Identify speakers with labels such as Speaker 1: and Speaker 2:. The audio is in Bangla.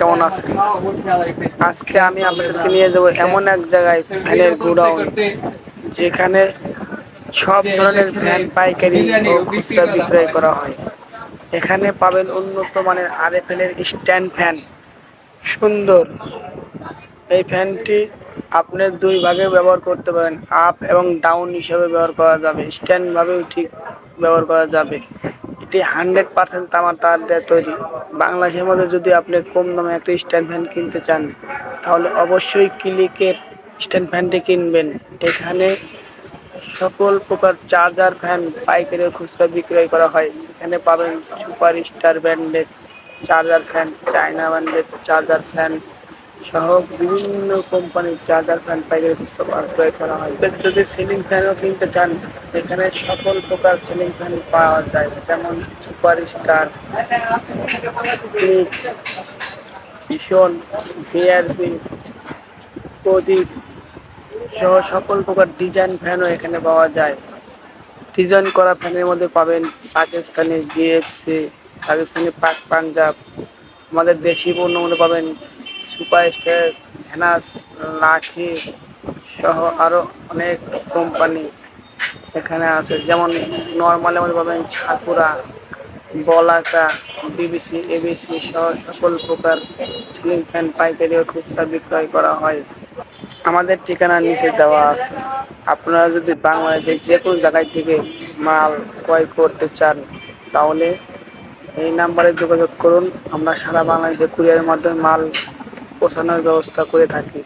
Speaker 1: কেমন আছেন? আজকে আমি আপনাদেরকে নিয়ে যাব এমন এক জায়গায় ফ্যানের গোডাউন, যেখানে সব ধরনের ফ্যান পাইকারি ও খুচরা বিক্রয় করা হয়। এখানে পাবেন উন্নত মানের আরএফএল এর স্ট্যান্ড ফ্যান সুন্দর। এই ফ্যানটি আপনি দুই ভাগে ব্যবহার করতে পারেন, আপ এবং ডাউন হিসাবে ব্যবহার করা যাবে। স্ট্যান্ড ভাবেও ঠিক ব্যবহার করা যাবে। এটি হান্ড্রেড পার্সেন্ট তামার তার দিয়ে তৈরি। বাংলাদেশের মধ্যে যদি আপনি কম দামে একটা স্ট্যান্ড ফ্যান কিনতে চান, তাহলে অবশ্যই ক্লিকের স্ট্যান্ড ফ্যানটি কিনবেন। এখানে সকল প্রকার চার্জার ফ্যান পাইকারি খুচরা বিক্রয় করা হয়। এখানে পাবেন সুপার স্টার ব্র্যান্ডের চার্জার ফ্যান চায়না ব্র্যান্ডের চার্জার ফ্যান সহ বিভিন্ন কোম্পানির চার্জার ফ্যান পাইকারি খুচরা ক্রয় করা হয়। যদি সিলিং ফ্যানও কিনতে চান, এখানে সকল প্রকার সিলিং ফ্যান পাওয়া যায়। যেমন সুপার স্টার, ভীষণ বিআরবি প্রদীপ সহ সকল প্রকার ডিজাইন ফ্যানও এখানে পাওয়া যায়। ডিজাইন করা ফ্যানের মধ্যে পাবেন পাকিস্তানি জিএফসি পাকিস্তানি পাক পাঞ্জাব, আমাদের দেশি পণ্য মধ্যে পাবেন সুপার স্টার ভেনাস লাখি সহ আরও অনেক কোম্পানি এখানে আছে। যেমন নর্মালের আমাদের পাবেন ছাকুরা বলাকা বিবিসি এবিসি সহ সকল প্রকার সিলিং ফ্যান পাইকারি ও খুচরা বিক্রয় করা হয়। আমাদের ঠিকানা নিচে দেওয়া আছে। আপনারা যদি বাংলাদেশের যে কোনো জায়গায় থেকে মাল ক্রয় করতে চান, তাহলে এই নাম্বারে যোগাযোগ করুন। আমরা সারা বাংলাদেশে কুরিয়ারের মাধ্যমে মাল পোষানোর ব্যবস্থা করে থাকি।